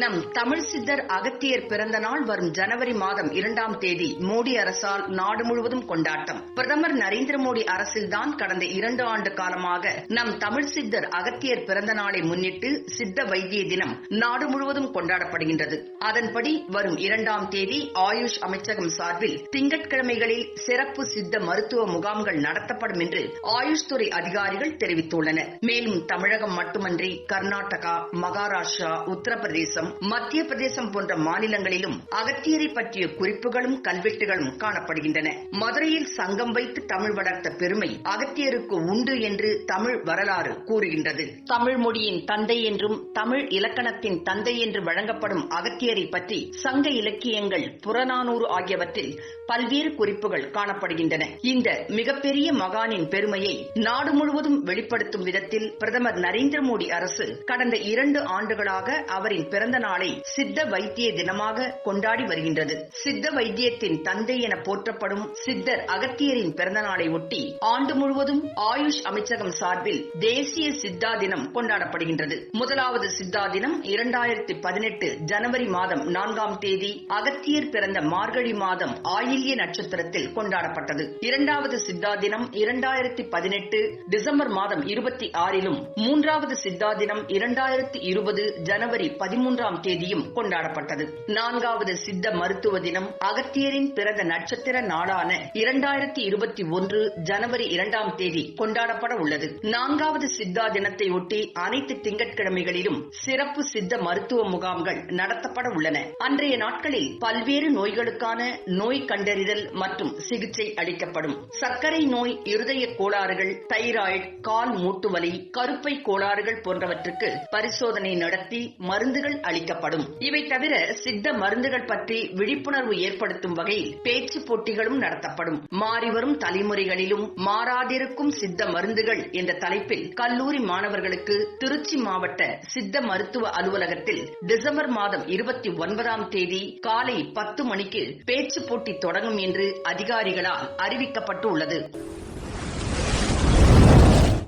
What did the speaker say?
நம் தமிழ் சித்தர் அகத்தியர் பிறந்த நாள் வரும் ஜனவரி மாதம் இரண்டாம் தேதி மோடி அரசால் நாடு முழுவதும் கொண்டாட்டம். பிரதமர் நரேந்திர மோடி அரசில்தான் கடந்த இரண்டு ஆண்டு காலமாக நம் தமிழ் சித்தர் அகத்தியர் பிறந்த நாளை முன்னிட்டு சித்த வைத்திய தினம் நாடு முழுவதும் கொண்டாடப்படுகின்றது. அதன்படி வரும் இரண்டாம் தேதி ஆயுஷ் அமைச்சகம் சார்பில் திங்கட்கிழமைகளில் சிறப்பு சித்த மருத்துவ முகாம்கள் நடத்தப்படும் என்று ஆயுஷ் துறை அதிகாரிகள் தெரிவித்துள்ளனர். மேலும் தமிழகம் மட்டுமன்றி கர்நாடகா மகாராஷ்டிரா உத்தரப்பிரதேசம் மத்திய பிரதேசம் போன்ற மாநிலங்களிலும் அகத்தியரை பற்றிய குறிப்புகளும் கல்வெட்டுகளும் காணப்படுகின்றன. மதுரையில் சங்கம் வைத்து தமிழ் வளர்த்த பெருமை அகத்தியருக்கு உண்டு என்று தமிழ் வரலாறு கூறுகின்றது. தமிழ் மொழியின் தந்தை என்றும் தமிழ் இலக்கணத்தின் தந்தை என்று வழங்கப்படும் அகத்தியரை பற்றி சங்க இலக்கியங்கள் புறநானூறு ஆகியவற்றில் பல்வேறு குறிப்புகள் காணப்படுகின்றன. இந்த மிகப்பெரிய மகானின் பெருமையை நாடு முழுவதும் வெளிப்படுத்தும் விதத்தில் பிரதமர் நரேந்திர மோடி அரசு கடந்த இரண்டு ஆண்டுகளாக அவரின் பிறந்த நாளை சித்த வைத்திய தினமாக கொண்டாடி வருகின்றது. சித்த வைத்தியத்தின் தந்தை என போற்றப்படும் சித்தர் அகத்தியரின் பிறந்த நாளை ஒட்டி ஆண்டு முழுவதும் ஆயுஷ் அமைச்சகம் சார்பில் தேசிய சித்தா தினம் கொண்டாடப்படுகின்றது. முதலாவது சித்தா தினம் இரண்டாயிரத்தி பதினெட்டு ஜனவரி மாதம் நான்காம் தேதி அகத்தியர் பிறந்த மார்கழி மாதம் ஆயில்ய நட்சத்திரத்தில் கொண்டாடப்பட்டது. இரண்டாவது சித்தா தினம் இரண்டாயிரத்தி பதினெட்டு டிசம்பர் மாதம் இருபத்தி ஆறிலும் மூன்றாவது சித்தா தினம் இரண்டாயிரத்தி இருபது ஜனவரி பதிமூன்றாம் தேதியும் கொண்டாடப்பட்டது. நான்காவது சித்த மருத்துவ தினம் அகத்தியரின் பிறந்த நட்சத்திர நாளான இரண்டாயிரத்தி இருபத்தி ஒன்று ஜனவரி இரண்டாம் தேதி கொண்டாடப்பட உள்ளது. நான்காவது சித்தா தினத்தை ஒட்டி அனைத்து திங்கட்கிழமைகளிலும் சிறப்பு சித்த மருத்துவ முகாம்கள் நடத்தப்பட உள்ளன. அன்றைய நாட்களில் பல்வேறு நோய்களுக்கான நோய் கண்டறிதல் மற்றும் சிகிச்சை அளிக்கப்படும். சர்க்கரை நோய் இருதய கோளாறுகள் தைராய்டு கால் மூட்டுவலி கருப்பை கோளாறுகள் போன்றவற்றுக்கு பரிசோதனை நடத்தி மருந்துகள் அளிக்கப்படும். இவை தவிர சித்த மருந்துகள் பற்றி விழிப்புணர்வு ஏற்படுத்தும் வகையில் பேச்சு போட்டிகளும் நடத்தப்படும். மாறிவரும் தலைமுறைகளிலும் மாறாதிருக்கும் சித்த மருந்துகள் என்ற தலைப்பில் கல்லூரி மாணவர்களுக்கு திருச்சி மாவட்ட சித்த மருத்துவ அலுவலகத்தில் டிசம்பர் மாதம் இருபத்தி ஒன்பதாம் தேதி காலை பத்து மணிக்கு பேச்சு போட்டி தொடங்கும் என்று அதிகாரிகளால் அறிவிக்கப்பட்டுள்ளது.